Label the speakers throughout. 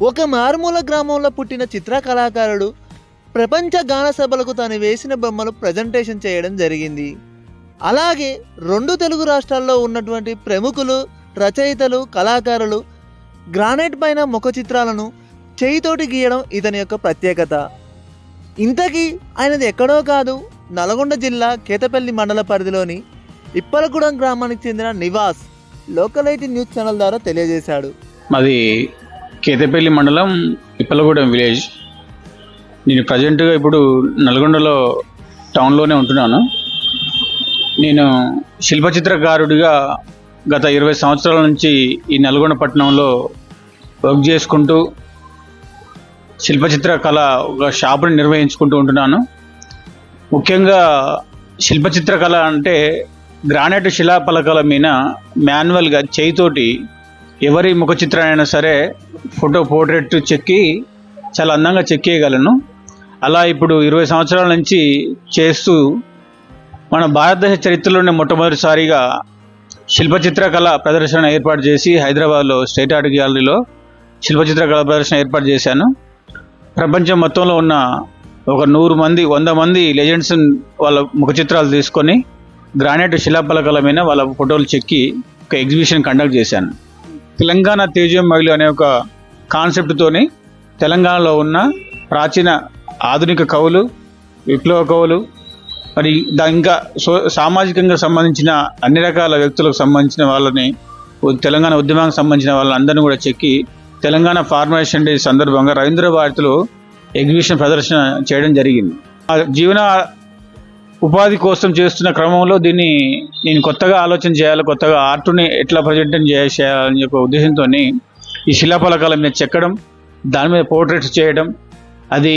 Speaker 1: ఒక మారుమూల గ్రామంలో పుట్టిన చిత్ర కళాకారుడు ప్రపంచ గాన సభలకు తను వేసిన బొమ్మలు ప్రజెంటేషన్ చేయడం జరిగింది. అలాగే రెండు తెలుగు రాష్ట్రాల్లో ఉన్నటువంటి ప్రముఖులు రచయితలు కళాకారులు గ్రానైట్ పైన ముఖ చిత్రాలను చేయితోటి గీయడం ఇతని యొక్క ప్రత్యేకత. ఇంతకీ ఆయనది ఎక్కడో కాదు నల్గొండ జిల్లా కేతపల్లి మండల పరిధిలోని ఇప్పలగూడెం గ్రామానికి చెందిన నివాస్ లోకలైటీ న్యూస్ ఛానల్ ద్వారా తెలియజేశాడు.
Speaker 2: మాది కేతపల్లి మండలం ఇప్పలగూడెం విలేజ్. నేను ప్రజెంట్గా ఇప్పుడు నల్గొండలో టౌన్లోనే ఉంటున్నాను. నేను శిల్ప చిత్రకారుడిగా గత ఇరవై సంవత్సరాల నుంచి ఈ నల్గొండ పట్టణంలో వర్క్ చేసుకుంటూ శిల్పచిత్ర కళ ఒక షాపుని నిర్వహించుకుంటూ ఉంటున్నాను. ముఖ్యంగా శిల్ప చిత్రకళ అంటే గ్రానైట్ శిలాపలకల మీద మాన్యువల్గా చేయితోటి ఎవరి ముఖ చిత్రాన్నైనా సరే ఫోటో పోర్ట్రేట్ చెక్కి చాలా అందంగా చెక్కేయగలను అలా ఇప్పుడు ఇరవై సంవత్సరాల నుంచి చేస్తూ మన భారతదేశ చరిత్రలోనే మొట్టమొదటిసారిగా శిల్ప చిత్రకళ ప్రదర్శన ఏర్పాటు చేసి హైదరాబాద్లో స్టేట్ ఆర్ట్ గ్యాలరీలో శిల్ప చిత్రకళ ప్రదర్శన ఏర్పాటు చేశాను. ప్రపంచం మొత్తంలో ఉన్న ఒక నూరు మంది వంద మంది లెజెండ్స్ వాళ్ళ ముఖ చిత్రాలు తీసుకొని గ్రానైట్ శిలాపలకల మీద వాళ్ళ ఫోటోలు చెక్కి ఒక ఎగ్జిబిషన్ కండక్ట్ చేశాను. తెలంగాణ తేజం మైలు అనే ఒక కాన్సెప్ట్తోని తెలంగాణలో ఉన్న ప్రాచీన ఆధునిక కవులు విప్లవ కవులు మరి ఇంకా సో సామాజికంగా సంబంధించిన అన్ని రకాల వ్యక్తులకు సంబంధించిన వాళ్ళని తెలంగాణ ఉద్యమానికి సంబంధించిన వాళ్ళందరినీ కూడా చెక్కి తెలంగాణ ఫార్మేషన్ డే సందర్భంగా రవీంద్ర భారతిలో ఎగ్జిబిషన్ ప్రదర్శన చేయడం జరిగింది. జీవన ఉపాధి కోసం చేస్తున్న క్రమంలో దీన్ని నేను కొత్తగా ఆలోచన చేయాలి కొత్తగా ఆర్ట్ని ఎట్లా ప్రజెంటన్ చేయాలని చెప్పే ఉద్దేశంతో ఈ శిలాఫలకాల మీద చెక్కడం దాని మీద పోర్ట్రేట్స్ చేయడం అది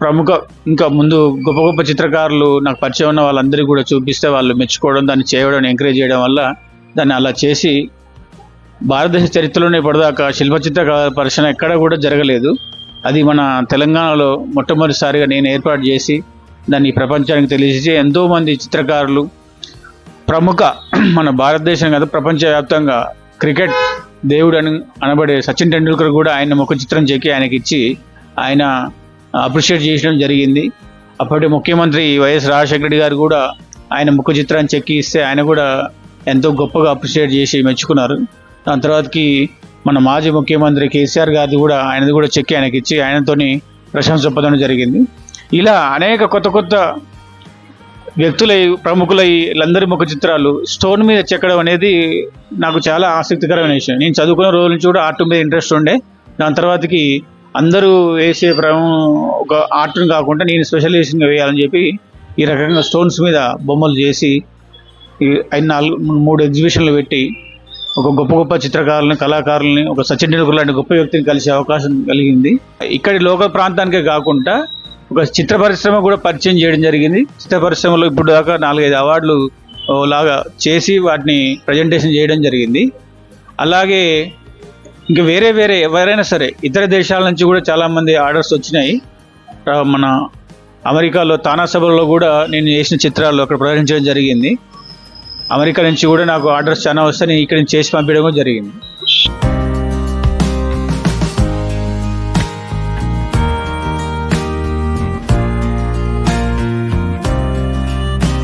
Speaker 2: ప్రముఖ ఇంకా ముందు గొప్ప గొప్ప చిత్రకారులు నాకు పరిచయం ఉన్న వాళ్ళందరికీ కూడా చూపిస్తే వాళ్ళు మెచ్చుకోవడం దాన్ని చేయడం ఎంకరేజ్ చేయడం వల్ల దాన్ని అలా చేసి భారతదేశ చరిత్రలోనే ఇప్పటిదాకా శిల్ప చిత్ర పరిశ్రమ ఎక్కడ కూడా జరగలేదు. అది మన తెలంగాణలో మొట్టమొదటిసారిగా నేను ఏర్పాటు చేసి దాన్ని ప్రపంచానికి తెలియజేసి ఎంతోమంది చిత్రకారులు ప్రముఖ మన భారతదేశం కాదు ప్రపంచవ్యాప్తంగా క్రికెట్ దేవుడు అని అనబడే సచిన్ టెండూల్కర్ కూడా ఆయన ముఖ చిత్రం చెక్కి ఆయనకి ఇచ్చి ఆయన అప్రిషియేట్ చేయడం జరిగింది. అప్పటి ముఖ్యమంత్రి వైఎస్ రాజశేఖర రెడ్డి గారు కూడా ఆయన ముఖ చిత్రాన్ని చెక్కి ఇస్తే ఆయన కూడా ఎంతో గొప్పగా అప్రిషియేట్ చేసి మెచ్చుకున్నారు. దాని తర్వాతకి మన మాజీ ముఖ్యమంత్రి కేసీఆర్ గారిది కూడా ఆయనది కూడా చెక్కి ఆయనకి ఇచ్చి ఆయనతోని ప్రశంస పొందడం జరిగింది. ఇలా అనేక కొత్త కొత్త వ్యక్తులై ప్రముఖులై వీళ్ళందరి ముఖ చిత్రాలు స్టోన్ మీద చెక్కడం అనేది నాకు చాలా ఆసక్తికరమైన విషయం. నేను చదువుకున్న రోజుల నుంచి కూడా ఆర్ట్ మీద ఇంట్రెస్ట్ ఉండే. దాని తర్వాతకి అందరూ వేసే ఒక ఆర్ట్ని కాకుండా నేను స్పెషలైజేషన్గా వేయాలని చెప్పి ఈ రకంగా స్టోన్స్ మీద బొమ్మలు చేసి ఈ ఐదు నాలుగు మూడు ఎగ్జిబిషన్లు పెట్టి ఒక గొప్ప గొప్ప చిత్రకారులని కళాకారులని ఒక సచిన్ టెండూల్కర్ లాంటి గొప్ప వ్యక్తిని కలిసే అవకాశం కలిగింది. ఇక్కడి లోకల్ ప్రాంతానికే కాకుండా ఒక చిత్ర పరిశ్రమ కూడా పరిచయం చేయడం జరిగింది. చిత్ర పరిశ్రమలో ఇప్పుడు దాకా నాలుగైదు అవార్డులు లాగా చేసి వాటిని ప్రజెంటేషన్ చేయడం జరిగింది. అలాగే ఇంకా వేరే వేరే ఎవరైనా సరే ఇతర దేశాల నుంచి కూడా చాలామంది ఆర్డర్స్ వచ్చినాయి. మన అమెరికాలో తానా సభలో కూడా నేను చేసిన చిత్రాలు అక్కడ ప్రదర్శించడం జరిగింది. అమెరికా నుంచి కూడా నాకు ఆర్డర్స్ చాలా వస్తే నేను ఇక్కడ నుంచి చేసి పంపించడం జరిగింది.